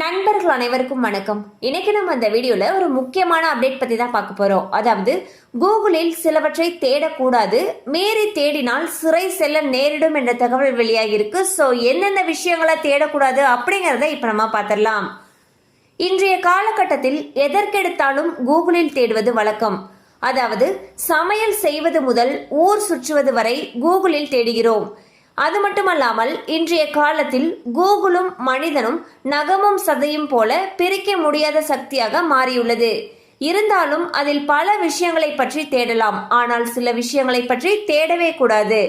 நண்பர்கள் அனைவருக்கும் வணக்கம். இன்னைக்கு நம்ம இந்த வீடியோல ஒரு முக்கியமான அப்டேட் பத்தி தான் பார்க்க போறோம். அதாவது கூகுளில் சிலவற்றை தேடக்கூடாது மீறி தேடினால் சிறை செல்ல நேரிடும் என்ற தகவல் வெளியாகி இருக்கு ஸோ என்னென்ன விஷயங்களை தேடக்கூடாது அப்படிங்கறத இப்ப நம்ம பார்த்துடலாம். இன்றைய காலகட்டத்தில் எதற்கெடுத்தாலும் கூகுளில் தேடுவது வழக்கம். அதாவது சமையல் செய்வது முதல் ஊர் சுற்றுவது வரை கூகுளில் தேடுகிறோம். அது மட்டுமல்லாமல் இன்றைய காலத்தில் கூகுளும் மனிதனும் நகமும் சதையும் போல பிரிக்க முடியாத சக்தியாக மாறியுள்ளது. இருந்தாலும் அதில் பல விஷயங்களை பற்றி தேடலாம். ஆனால் சில விஷயங்களை பற்றி தேடவே கூடாது.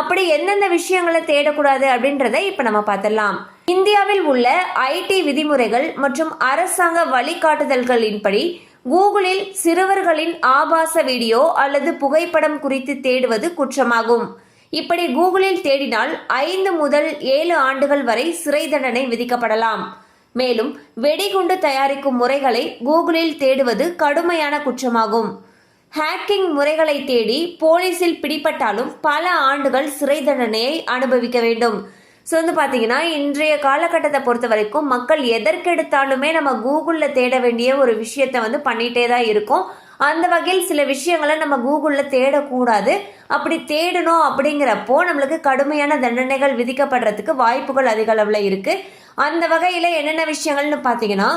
அப்படி எந்தெந்த விஷயங்களை தேடக்கூடாது அப்படின்றத இப்ப நம்ம பார்த்துடலாம். இந்தியாவில் உள்ள ஐடி விதிமுறைகள் மற்றும் அரசாங்க வழிகாட்டுதல்களின்படி கூகுளில் சிறுவர்களின் ஆபாச வீடியோ அல்லது புகைப்படம் குறித்து தேடுவது குற்றமாகும். இப்படி கூகுளில் தேடினால் ஐந்து முதல் ஏழு ஆண்டுகள் வரை சிறை தண்டனை விதிக்கப்படலாம். மேலும் வெடிகுண்டு தயாரிக்கும் முறைகளை கூகுளில் தேடுவது கடுமையான குற்றமாகும். ஹேக்கிங் முறைகளை தேடி போலீஸில் பிடிபட்டாலும் பல ஆண்டுகள் சிறை தண்டனையை அனுபவிக்க வேண்டும். ஸோ வந்து பார்த்தீங்கன்னா இன்றைய காலகட்டத்தை பொறுத்த வரைக்கும் மக்கள் எதற்கெடுத்தாலுமே நம்ம கூகுளில் தேட வேண்டிய ஒரு விஷயத்தை வந்து பண்ணிகிட்டே தான் இருக்கோம். அந்த வகையில் சில விஷயங்களை நம்ம கூகுளில் தேடக்கூடாது. அப்படி தேடணும் அப்படிங்கிறப்போ நம்மளுக்கு கடுமையான தண்டனைகள் விதிக்கப்படுறதுக்கு வாய்ப்புகள் அதிக அளவில் இருக்குது அந்த வகையில் என்னென்ன விஷயங்கள்னு பார்த்தீங்கன்னா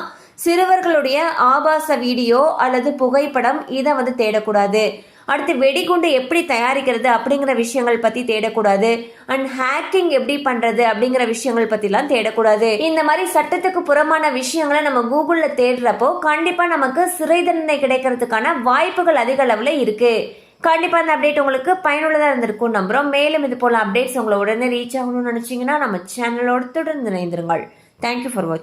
சிறுவர்களுடைய ஆபாச வீடியோ அல்லது புகைப்படம் இதை வந்து தேடக்கூடாது. அடுத்து வெடிகுண்டு எப்படி தயாரிக்கிறது அப்படிங்கிற விஷயங்கள் பத்தி தேடக்கூடாது. அண்ட் ஹேக்கிங் எப்படி பண்றது அப்படிங்கிற விஷயங்கள் பற்றிலாம் தேடக்கூடாது. இந்த மாதிரி சட்டத்துக்கு புறமான விஷயங்களை நம்ம கூகுள்ல தேடுறப்போ கண்டிப்பா நமக்கு சிறை தண்டனை கிடைக்கிறதுக்கான வாய்ப்புகள் அதிக அளவுல இருக்கு. கண்டிப்பா அந்த அப்டேட் உங்களுக்கு பயனுள்ளதா இருந்திருக்கும் நம்புறோம். மேலும் இது போல அப்டேட்ஸ் உங்களை உடனே ரீச் ஆகணும்னு நினைச்சீங்கன்னா நம்ம சேனலோட தொடர்ந்து இணைந்திருங்கள். தேங்க்யூ ஃபார் வாட்சிங்